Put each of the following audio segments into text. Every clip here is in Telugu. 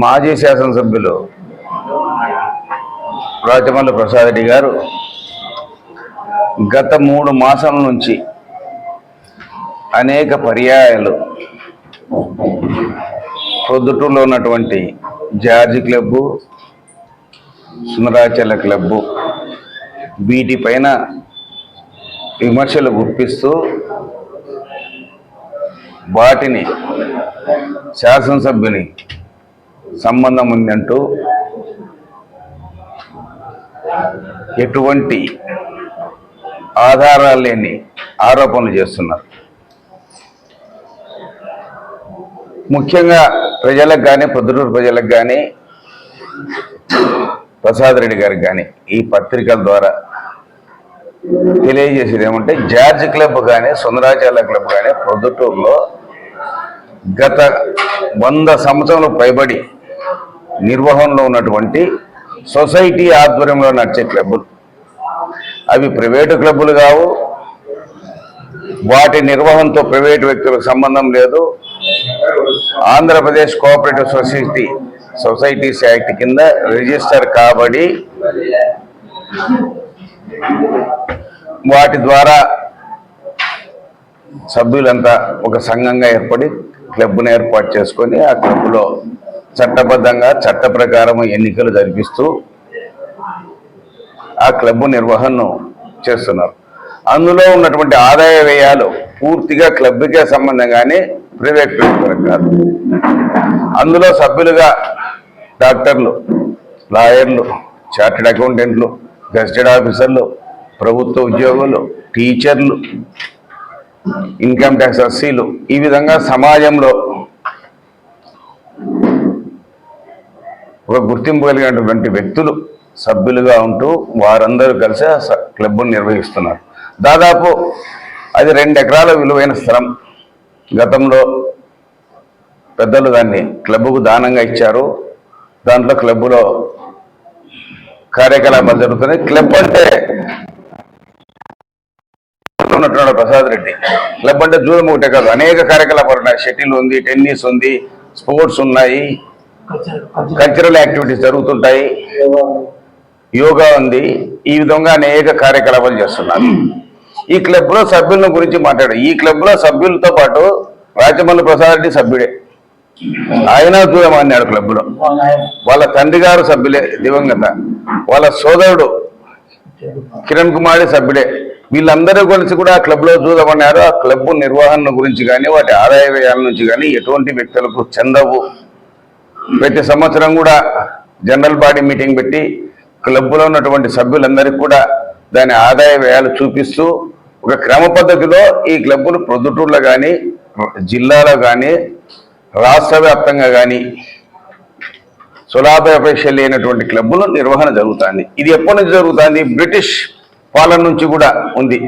మాజీ శాసనసభ్యులు రాజమల్లి ప్రసాద్ రెడ్డి గారు గత మూడు మాసాల నుంచి అనేక పర్యాయాలు ప్రొద్దుటూరులో ఉన్నటువంటి జార్జి క్లబ్బు సుందరాచల క్లబ్బు వీటిపైన విమర్శలు గుప్పిస్తూ వాటిని శాసనసభ్యుని సంబంధం ఉందంటూ ఎటువంటి ఆధారాలు లేని ఆరోపణలు చేస్తున్నారు. ముఖ్యంగా ప్రజలకు కానీ పొద్దుటూరు ప్రజలకు కానీ ప్రసాద్ రెడ్డి గారికి కానీ ఈ పత్రికల ద్వారా తెలియజేసేది ఏమంటే జార్జ్ క్లబ్ కానీ సుందరాచార్య క్లబ్ కానీ పొద్దుటూరులో గత వంద సంవత్సరాలు పైబడి నిర్వహణలో ఉన్నటువంటి సొసైటీ ఆధ్వర్యంలో నడిచే క్లబ్బులు. అవి ప్రైవేటు క్లబ్బులు కావు. వాటి నిర్వహణతో ప్రైవేటు వ్యక్తులకు సంబంధం లేదు. Andhra Pradesh cooperative society societies act కింద రిజిస్టర్ కాబడి వాటి ద్వారా సభ్యులంతా ఒక సంఘంగా ఏర్పడి క్లబ్ను ఏర్పాటు చేసుకొని ఆ క్లబ్లో చట్టబద్ధంగా చట్ట ప్రకారం ఎన్నికలు జరిపిస్తూ ఆ క్లబ్ నిర్వహణను చేస్తున్నారు. అందులో ఉన్నటువంటి ఆదాయ వ్యయాలు పూర్తిగా క్లబ్కే సంబంధం కానీ ప్రైవేట్ వ్యక్తులకు కాదు. అందులో సభ్యులుగా డాక్టర్లు లాయర్లు చార్టెడ్ అకౌంటెంట్లు గెస్టెడ్ ఆఫీసర్లు ప్రభుత్వ ఉద్యోగులు టీచర్లు ఇన్కమ్ ట్యాక్స్ అస్సీలు ఈ విధంగా సమాజంలో ఒక గుర్తింపు కలిగినటువంటి వ్యక్తులు సభ్యులుగా ఉంటూ వారందరూ కలిసి ఆ క్లబ్ను నిర్వహిస్తున్నారు. దాదాపు అది రెండు ఎకరాల విలువైన స్థలం. గతంలో పెద్దలు దాన్ని క్లబ్కు దానంగా ఇచ్చారు. దాంట్లో క్లబ్లో కార్యకలాపాలు జరుగుతున్నాయి. క్లబ్ అంటే ఉన్నట్టున్నాడు ప్రసాద్ రెడ్డి. క్లబ్ అంటే దూరం ఒకటే కాదు. అనేక కార్యకలాపాలు ఉన్నాయి. షటిల్ ఉంది టెన్నిస్ ఉంది స్పోర్ట్స్ ఉన్నాయి. కల్చరల్ యాక్టివిటీస్ జరుగుతుంటాయి. యోగా ఉంది. ఈ విధంగా అనేక కార్యకలాపాలు చేస్తున్నారు. ఈ క్లబ్లో సభ్యుల గురించి మాట్లాడు. ఈ క్లబ్లో సభ్యులతో పాటు రాజమల్లి ప్రసాద్ రెడ్డి సభ్యుడే. ఆయన దూరమన్నాడు క్లబ్లో. వాళ్ళ తండ్రి గారు సభ్యులే దివంగత. వాళ్ళ సోదరుడు కిరణ్ కుమార్ సభ్యుడే. వీళ్ళందరూ కలిసి కూడా ఆ క్లబ్లో చూడమన్నారు ఆ క్లబ్ నిర్వహణ గురించి కానీ వాటి ఆదాయ వ్యయాల నుంచి కానీ ఎటువంటి వ్యక్తులకు చెందవు. ప్రతి సంవత్సరం కూడా జనరల్ బాడీ మీటింగ్ పెట్టి క్లబ్లో ఉన్నటువంటి సభ్యులందరికీ కూడా దాని ఆదాయ వ్యయాలు చూపిస్తూ ఒక క్రమ పద్ధతిలో ఈ క్లబ్బులు ప్రొద్దుటూర్లో కానీ జిల్లాలో కానీ రాష్ట్ర వ్యాప్తంగా కానీ సులాభాపేక్ష లేనటువంటి క్లబ్బులు నిర్వహణ జరుగుతుంది. ఇది ఎప్పటి నుంచి జరుగుతుంది? బ్రిటిష్ పాలన నుంచి కూడా ఉంది.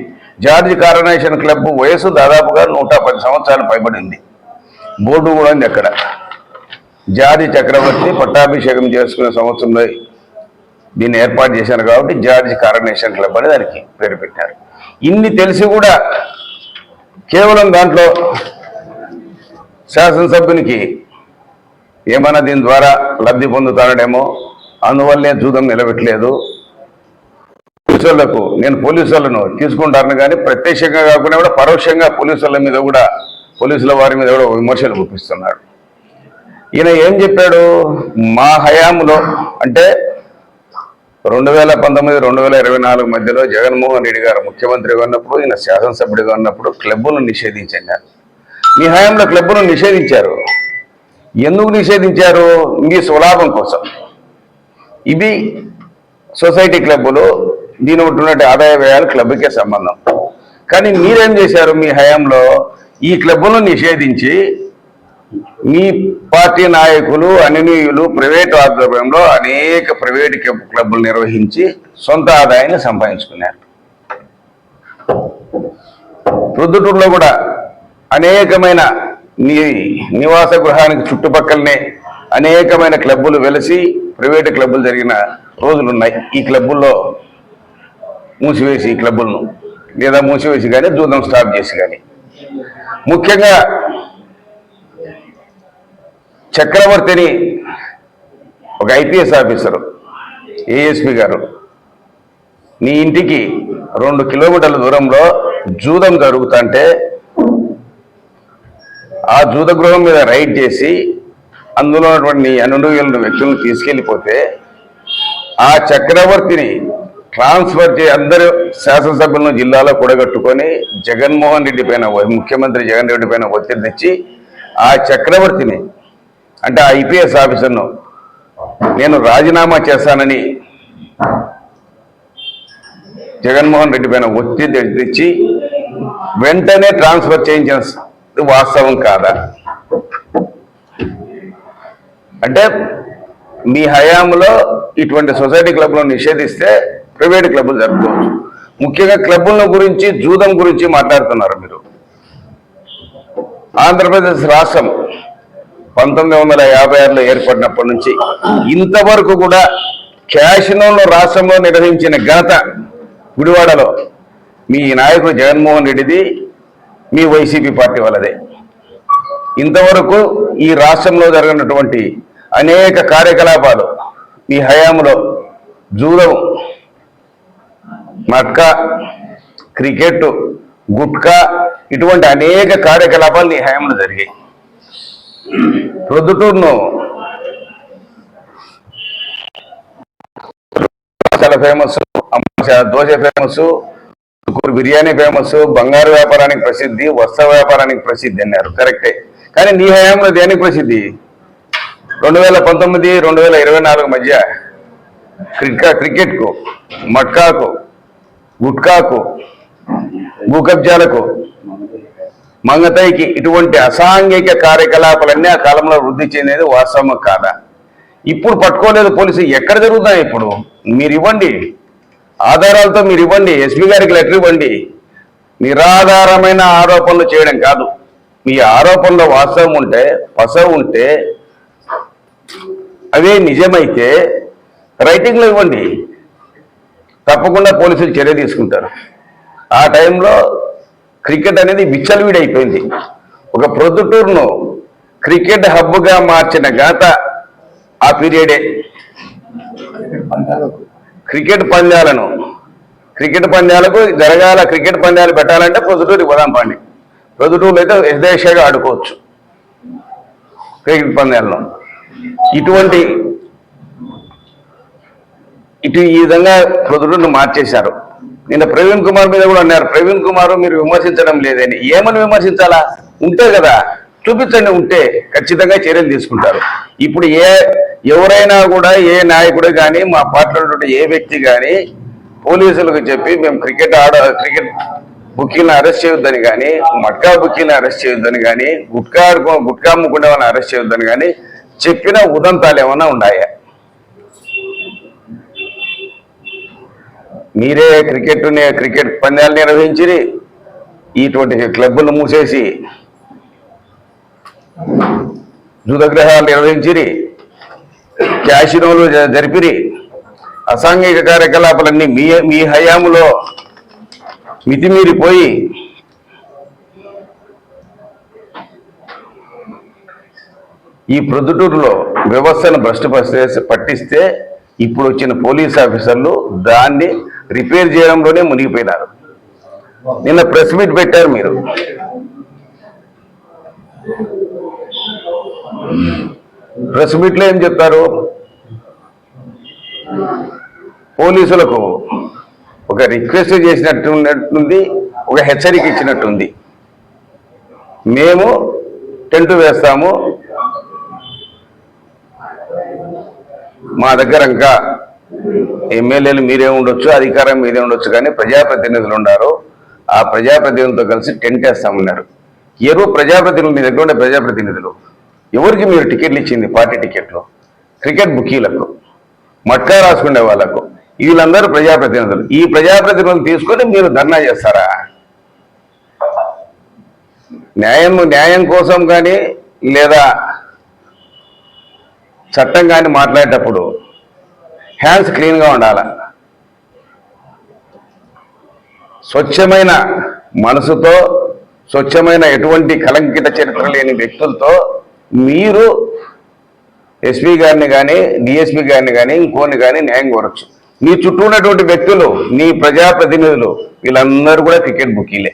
జార్జ్ కారనేషన్ క్లబ్ వయసు దాదాపుగా నూట పది సంవత్సరాలు పైబడింది. బోర్డు కూడా ఉంది అక్కడ. జార్జి చక్రవర్తి పట్టాభిషేకం చేసుకునే సంవత్సరంలో దీన్ని ఏర్పాటు చేశారు కాబట్టి జార్జ్ కారణేషన్ క్లబ్ అని దానికి పేరు పెట్టారు. ఇన్ని తెలిసి కూడా కేవలం దాంట్లో శాసనసభ్యునికి ఏమైనా దీని ద్వారా లబ్ధి పొందుతాడేమో అందువల్లే జూదం నిలబెట్టలేదు. పోలీసులకు నేను పోలీసులను తీసుకుంటాను కానీ ప్రత్యక్షంగా కాకుండా కూడా పరోక్షంగా పోలీసుల మీద కూడా పోలీసుల వారి మీద కూడా విమర్శలు గుప్పిస్తున్నాడు ఈయన ఏం చెప్పాడు? మా హయాంలో అంటే రెండు వేల పంతొమ్మిది రెండు వేల ఇరవై నాలుగు మధ్యలో జగన్మోహన్ రెడ్డి గారు ముఖ్యమంత్రిగా ఉన్నప్పుడు ఈయన శాసనసభ్యుడిగా ఉన్నప్పుడు క్లబ్బులను నిషేధించారు మీ హయాంలో క్లబ్బును నిషేధించారు. ఎందుకు నిషేధించారు? మీ స్వలాభం కోసం. ఇది సొసైటీ క్లబ్బులు దీని ఉంటున్నట్టు ఆదాయ వ్యయాలు క్లబ్కే సంబంధం. కానీ మీరేం చేశారు మీ హయాంలో? ఈ క్లబ్బును నిషేధించి మీ పార్టీ నాయకులు అనునీయులు ప్రైవేటు ఆధ్వర్యంలో అనేక ప్రైవేట్ క్లబ్- క్లబ్బులు నిర్వహించి సొంత ఆదాయాన్ని సంపాదించుకున్నారు. ప్రొద్దుటూరులో కూడా అనేకమైన నీ నివాస గృహానికి చుట్టుపక్కలనే అనేకమైన క్లబ్బులు వెలిసి ప్రైవేటు క్లబ్బులు జరిగిన రోజులు ఉన్నాయి ఈ క్లబ్బుల్లో మూసివేసి ఈ క్లబ్బులను లేదా మూసివేసి కానీ జూదం స్టాప్ చేసి కానీ ముఖ్యంగా చక్రవర్తిని ఒక ఐపీఎస్ ఆఫీసరు ఏఎస్పి గారు. నీ ఇంటికి రెండు కిలోమీటర్ల దూరంలో జూదం జరుగుతుంటే ఆ జూద గృహం మీద రైడ్ చేసి అందులో ఉన్నటువంటి అనుభవీయులను వ్యక్తులను తీసుకెళ్ళిపోతే ఆ చక్రవర్తిని ట్రాన్స్ఫర్ చే అందరు శాసనసభ్యులను జిల్లాలో కూడగట్టుకొని జగన్మోహన్ రెడ్డి పైన ముఖ్యమంత్రి జగన్ రెడ్డి పైన ఒత్తిడి తెచ్చి ఆ చక్రవర్తిని అంటే ఆ ఐపీఎస్ ఆఫీసర్ను నేను రాజీనామా చేస్తానని జగన్మోహన్ రెడ్డి పైన ఒత్తిడి తెచ్చి వెంటనే ట్రాన్స్ఫర్ చేయించిన వాస్తవం కాదా? అంటే మీ హయాంలో ఇటువంటి సొసైటీ క్లబ్లను నిషేధిస్తే ప్రైవేట్ క్లబ్లు జరుపుకోవచ్చు. ముఖ్యంగా క్లబ్బుల గురించి జూదం గురించి మాట్లాడుతున్నారు మీరు. ఆంధ్రప్రదేశ్ రాష్ట్రం పంతొమ్మిది వందల యాభై ఆరులో ఏర్పడినప్పటి నుంచి ఇంతవరకు కూడా క్యాషినోలో రాష్ట్రంలో నిర్వహించిన ఘనత గుడివాడలో మీ నాయకుడు జగన్మోహన్ రెడ్డిది మీ వైసీపీ పార్టీ వాళ్ళదే. ఇంతవరకు ఈ రాష్ట్రంలో జరిగినటువంటి అనేక కార్యకలాపాలు మీ హయాంలో జూదం మట్కా క్రికెట్ గుట్కా ఇటువంటి అనేక కార్యకలాపాలు నీ హయాంలో జరిగాయి. ప్రొద్దుటూరును చాలా famous dosa famous biryani famous బంగారు వ్యాపారానికి ప్రసిద్ధి వస్త్ర వ్యాపారానికి ప్రసిద్ధి అన్నారు. కరెక్టే కానీ నీ హయాంలో దేనికి ప్రసిద్ధి? రెండు వేల పంతొమ్మిది రెండు వేల ఇరవై నాలుగు మధ్య క్రికెట్ క్రికెట్కు మట్కాకు గుట్కాకు భూకబ్జాలకు మంగతాయికి ఇటువంటి అసాంఘిక కార్యకలాపాలన్నీ ఆ కాలంలో వృద్ధి చెందేది వాస్తవం కాదా? ఇప్పుడు పట్టుకోలేదు పోలీసు. ఎక్కడ జరుగుతాయి ఇప్పుడు? మీరు ఇవ్వండి. ఆధారాలతో మీరు ఇవ్వండి. ఎస్పీ గారికి లెటర్ ఇవ్వండి. నిరాధారమైన ఆరోపణలు చేయడం కాదు. మీ ఆరోపణలో వాస్తవం ఉంటే పసవు ఉంటే అవే నిజమైతే రైటింగ్లో ఇవ్వండి. తప్పకుండా పోలీసులు చర్య తీసుకుంటారు. ఆ టైంలో క్రికెట్ అనేది విచ్చలవిడైపోయింది. ఒక ప్రొద్దుటూరును క్రికెట్ హబ్గా మార్చిన ఘనత ఆ పీరియడే. క్రికెట్ పందాలను క్రికెట్ పందాలకు జరగాల క్రికెట్ పందాలు పెట్టాలంటే ప్రొద్దుటూరు పోదాం పండి. ప్రొద్దుటూరులో అయితే యథేచ్ఛగా ఆడుకోవచ్చు క్రికెట్ పందాలను ఇటువంటి ఇటు ఈ విధంగా ప్రొద్దుటూరును మార్చేశారు. నిన్న ప్రవీణ్ కుమార్ మీద కూడా అన్నారు ప్రవీణ్ కుమార్ మీరు విమర్శించడం లేదని. ఏమని విమర్శించాలా? ఉంటే కదా చూపించండి ఉంటే ఖచ్చితంగా చర్యలు తీసుకుంటారు. ఇప్పుడు ఏ ఎవరైనా కూడా ఏ నాయకుడు కానీ మా పార్టీలో ఏ వ్యక్తి కానీ పోలీసులకు చెప్పి మేము క్రికెట్ ఆడ క్రికెట్ బుకీలను అరెస్ట్ చేయొద్దని కానీ మట్కా బుకీలను అరెస్ట్ చేయొద్దని కానీ గుట్కా గుట్కా అమ్ముకునే వాళ్ళని అరెస్ట్ చేయొద్దని కానీ చెప్పిన ఉదంతాలు ఏమైనా ఉన్నాయా? మీరే క్రికెట్ క్రికెట్ పందాలు నిర్వహించి ఇటువంటి క్లబ్బులు మూసేసి జూదగ్రహాలు నిర్వహించిరి. క్యాషినోలు జరిపిరి. అసాంఘిక కార్యకలాపాలన్నీ మీ మీ హయాములో మితిమీరిపోయి ఈ ప్రొద్దుటూరులో వ్యవస్థను భ్రష్టు పట్టిస్తే ఇప్పుడు వచ్చిన పోలీస్ ఆఫీసర్లు దాన్ని రిపేర్ చేయడంలోనే మునిగిపోయినారు. నిన్న ప్రెస్ మీట్ పెట్టారు మీరు. ప్రెస్ మీట్లో ఏం చెప్తారు? పోలీసులకు ఒక రిక్వెస్ట్ చేసినట్టున్నట్టుంది ఒక హెచ్చరిక ఇచ్చినట్టుంది. మేము టెంట్ వేస్తాము. మా దగ్గర ఇంకా ఎమ్మెల్యేలు మీరే ఉండొచ్చు అధికారం మీరే ఉండొచ్చు కానీ ప్రజాప్రతినిధులు ఉన్నారు ఆ ప్రజాప్రతినిధులతో కలిసి టెంట్ వేస్తామన్నారు ఎవరు ప్రజాప్రతినిధులు మీ దగ్గర ఉండే ప్రజాప్రతినిధులు. ఎవరికి మీరు టికెట్లు ఇచ్చింది పార్టీ టికెట్లు? క్రికెట్ బుకీలకు మట్కా రాసుకునే వాళ్ళకు. వీళ్ళందరూ ప్రజాప్రతినిధులు. ఈ ప్రజాప్రతినిధులు తీసుకొని మీరు ధర్నా చేస్తారా? న్యాయం న్యాయం కోసం కానీ లేదా చట్టం కానీ మాట్లాడేటప్పుడు హ్యాండ్స్ క్లీన్గా ఉండాల. స్వచ్ఛమైన మనసుతో స్వచ్ఛమైన ఎటువంటి కలంకిత చరిత్ర లేని వ్యక్తులతో మీరు ఎస్పీ గారిని కానీ డిఎస్పీ గారిని కానీ ఇంకోని కానీ న్యాయం కోరచ్చు. నీ చుట్టూ ఉన్నటువంటి వ్యక్తులు నీ ప్రజాప్రతినిధులు వీళ్ళందరూ కూడా క్రికెట్ బుకీలే.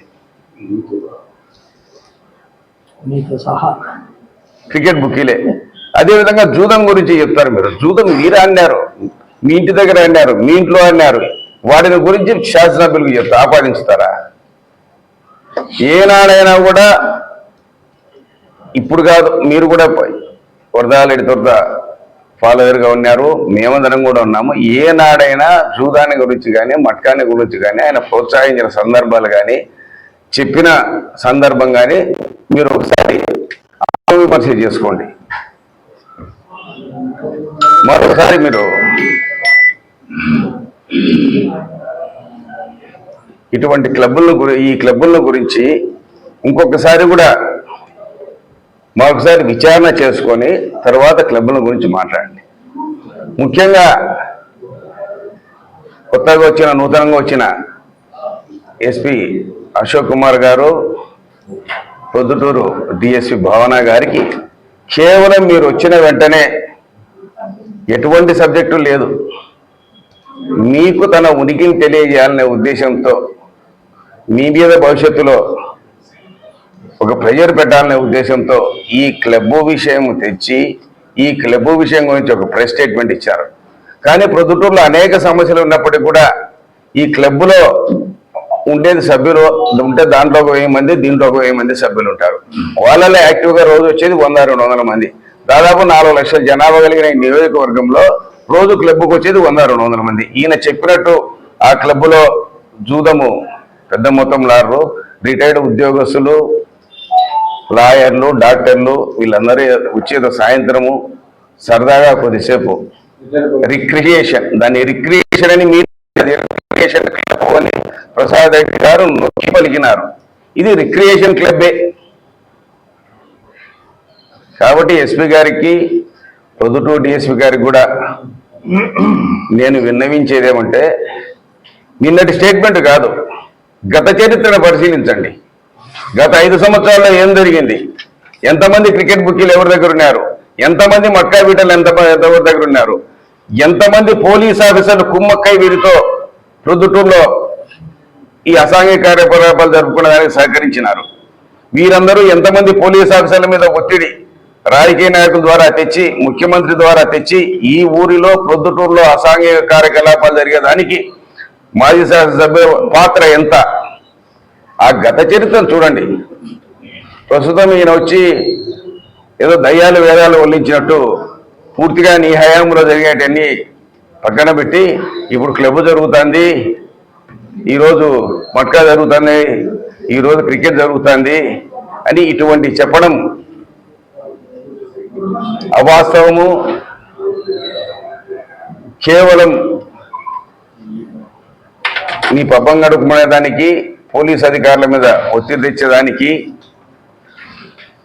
క్రికెట్ బుకీలే. అదేవిధంగా జూదం గురించి చెప్తారు మీరు. జూదం మీరు అన్నారు మీ ఇంటి దగ్గర అన్నారు మీ ఇంట్లో అన్నారు వాటిని గురించి శాసనసభ్యులకు చెప్తా ఆపాదించుతారా? ఏనాడైనా కూడా ఇప్పుడు కాదు మీరు కూడా వరదాలెడి దొరద ఫాలోయర్గా ఉన్నారు మేమందరం కూడా ఉన్నాము. ఏనాడైనా జూదాన్ని గురించి కానీ మట్కాన్ని గురించి కానీ ఆయన ప్రోత్సహించిన సందర్భాలు కానీ చెప్పిన సందర్భం కానీ మీరు ఒకసారి ఆత్మవిమర్శ చేసుకోండి. మరొకసారి మీరు ఇటువంటి క్లబ్బుల గురి ఈ క్లబ్బుల గురించి ఇంకొకసారి కూడా మరొకసారి విచారణ చేసుకొని తర్వాత క్లబ్బుల గురించి మాట్లాడండి. ముఖ్యంగా కొత్తగా వచ్చిన నూతనంగా వచ్చిన ఎస్పి అశోక్ కుమార్ గారు పొద్దుటూరు డిఎస్పి భావన గారికి కేవలం మీరు వచ్చిన వెంటనే ఎటువంటి సబ్జెక్టు లేదు. మీకు తన ఉనికిని తెలియజేయాలనే ఉద్దేశంతో మీ మీద భవిష్యత్తులో ఒక ప్రెజర్ పెట్టాలనే ఉద్దేశంతో ఈ క్లబ్ విషయం తెచ్చి ఈ క్లబ్ విషయం గురించి ఒక ప్రెస్ స్టేట్మెంట్ ఇచ్చారు. కానీ ప్రొద్దుటూరులో అనేక సమస్యలు ఉన్నప్పటికీ కూడా ఈ క్లబ్లో ఉండేది సభ్యులు ఉంటే దాంట్లో ఒక వెయ్యి మంది దీంట్లో ఒక వెయ్యి మంది సభ్యులు ఉంటారు. వాళ్ళలో యాక్టివ్గా రోజు వచ్చేది వంద రెండు వందల మంది. దాదాపు నాలుగు లక్షల జనాభా కలిగిన ఈ నియోజకవర్గంలో రోజు క్లబ్కు వచ్చేది వంద రెండు వందల మంది. ఈయన చెప్పినట్టు ఆ క్లబ్లో జూదము పెద్ద మొత్తం లారు రిటైర్డ్ ఉద్యోగస్తులు లాయర్లు డాక్టర్లు వీళ్ళందరూ వచ్చేది సాయంత్రము సరదాగా కొద్దిసేపు రిక్రియేషన్ దాన్ని రిక్రియేషన్ అని మీరు రిక్రియేషన్ క్లబ్ అని ప్రసాద్ రెడ్డి గారు నొక్కి పలికినారు. ఇది రిక్రియేషన్ క్లబ్బే కాబట్టి ఎస్పీ గారికి పొద్దుటూరు డిఎస్పీ గారికి కూడా నేను విన్నవించేది ఏమంటే నిన్నటి స్టేట్మెంట్ కాదు. గత చరిత్రను పరిశీలించండి. గత ఐదు సంవత్సరాల్లో ఏం జరిగింది? ఎంతమంది క్రికెట్ బుక్కీలు ఎవరి దగ్గర ఉన్నారు? ఎంతమంది మక్కా బీటలు ఎంత ఎవరి దగ్గర ఉన్నారు? ఎంతమంది పోలీస్ ఆఫీసర్లు కుమ్మక్కై వీరితో ప్రొద్దుటూరులో ఈ అసాంఘిక కార్యకలాపాలు జరుపుకునేదానికి సహకరించినారు? వీరందరూ ఎంతమంది పోలీస్ ఆఫీసర్ల మీద ఒత్తిడి? రాజకీయ నాయకుల ద్వారా తెచ్చి ముఖ్యమంత్రి ద్వారా తెచ్చి ఈ ఊరిలో ప్రొద్దుటూరులో అసాంఘిక కార్యకలాపాలు జరిగేదానికి మాజీ శాసనసభ్యుల పాత్ర ఎంత? ఆ గత చరిత్రను చూడండి. ప్రస్తుతం ఈయన వచ్చి ఏదో దయ్యాలు వేదాలు వల్లించినట్టు పూర్తిగా నీ హయాంలో జరిగేటన్ని పక్కన పెట్టి ఇప్పుడు క్లబ్ జరుగుతుంది ఈరోజు మట్కా జరుగుతుంది ఈరోజు క్రికెట్ జరుగుతుంది అని ఇటువంటి చెప్పడం అవాస్తవము కేవలం నీ పబ్బం గడుపుకునేదానికి పోలీస్ అధికారుల మీద ఒత్తిడి తెచ్చేదానికి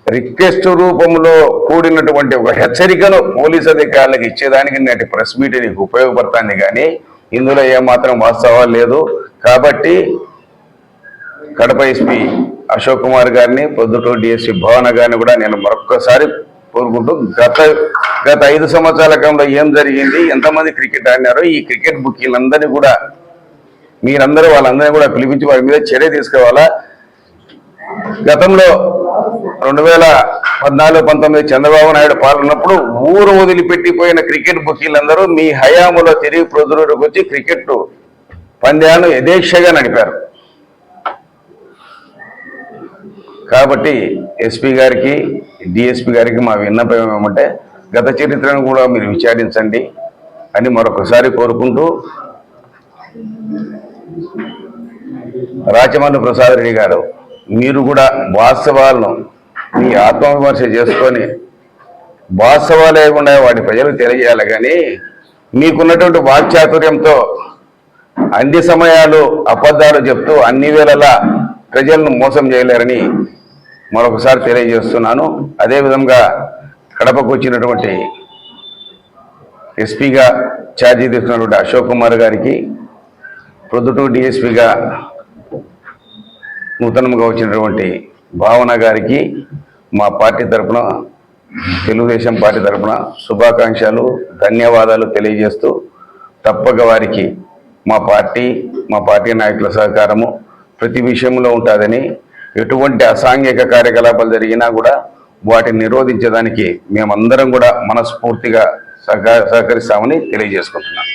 రిక్వెస్ట్ రూపంలో కూడినటువంటి ఒక హెచ్చరికను పోలీస్ అధికారులకు ఇచ్చేదానికి నేటి ప్రెస్ మీట్ నీకు ఉపయోగపడుతుంది కానీ ఇందులో ఏమాత్రం వాస్తవాలు లేదు. కాబట్టి కడప ఎస్పీ అశోక్ కుమార్ గారిని పొద్దుటూరు డిఎస్పీ భవన గారిని కూడా నేను మరొక్కసారి కోరుకుంటూ గత గత ఐదు సంవత్సరాల కాలంలో ఏం జరిగింది? ఎంతమంది క్రికెట్ ఆడినారో? ఈ క్రికెట్ బుక్కీలందరినీ కూడా మీరందరూ వాళ్ళందరినీ కూడా పిలిపించి వారి మీద చర్య తీసుకోవాలా? గతంలో రెండు వేల పద్నాలుగు పంతొమ్మిది చంద్రబాబు నాయుడు పాల్గొన్నప్పుడు ఊరు వదిలిపెట్టిపోయిన క్రికెట్ బుకీలందరూ మీ హయాములో తిరిగి ప్రజలకు వచ్చి క్రికెట్ పంద్యాలను యథేక్షగా నడిపారు. కాబట్టి ఎస్పీ గారికి డిఎస్పీ గారికి మా విన్నపం ఏమంటే గత చరిత్రను కూడా మీరు విచారించండి అని మరొకసారి కోరుకుంటూ రాచమల్లి ప్రసాద్ రెడ్డి గారు మీరు కూడా వాస్తవాలను మీ ఆత్మవిమర్శ చేసుకొని వాస్తవాలు లేకుండా వాటి ప్రజలకు తెలియజేయాలి. కానీ మీకున్నటువంటి వాక్చాతుర్యంతో అన్ని సమయాలు అబద్ధాలు చెప్తూ అన్ని వేళలా ప్రజలను మోసం చేయలేరని మరొకసారి తెలియజేస్తున్నాను. అదేవిధంగా కడపకు వచ్చినటువంటి ఎస్పీగా ఛార్జీ తీసుకున్నటువంటి అశోక్ కుమార్ గారికి ప్రొద్దుటూరు డిఎస్పీగా నూతనంగా వచ్చినటువంటి భావన గారికి మా పార్టీ తరఫున తెలుగుదేశం పార్టీ తరఫున శుభాకాంక్షలు ధన్యవాదాలు తెలియజేస్తూ తప్పక వారికి మా పార్టీ మా పార్టీ నాయకుల సహకారము ప్రతి విషయంలో ఉంటుందని ఎటువంటి అసాంఘిక కార్యకలాపాలు జరిగినా కూడా వాటిని నిరోధించడానికి మేమందరం కూడా మనస్ఫూర్తిగా సహక సహకరిస్తామని తెలియజేసుకుంటున్నాం.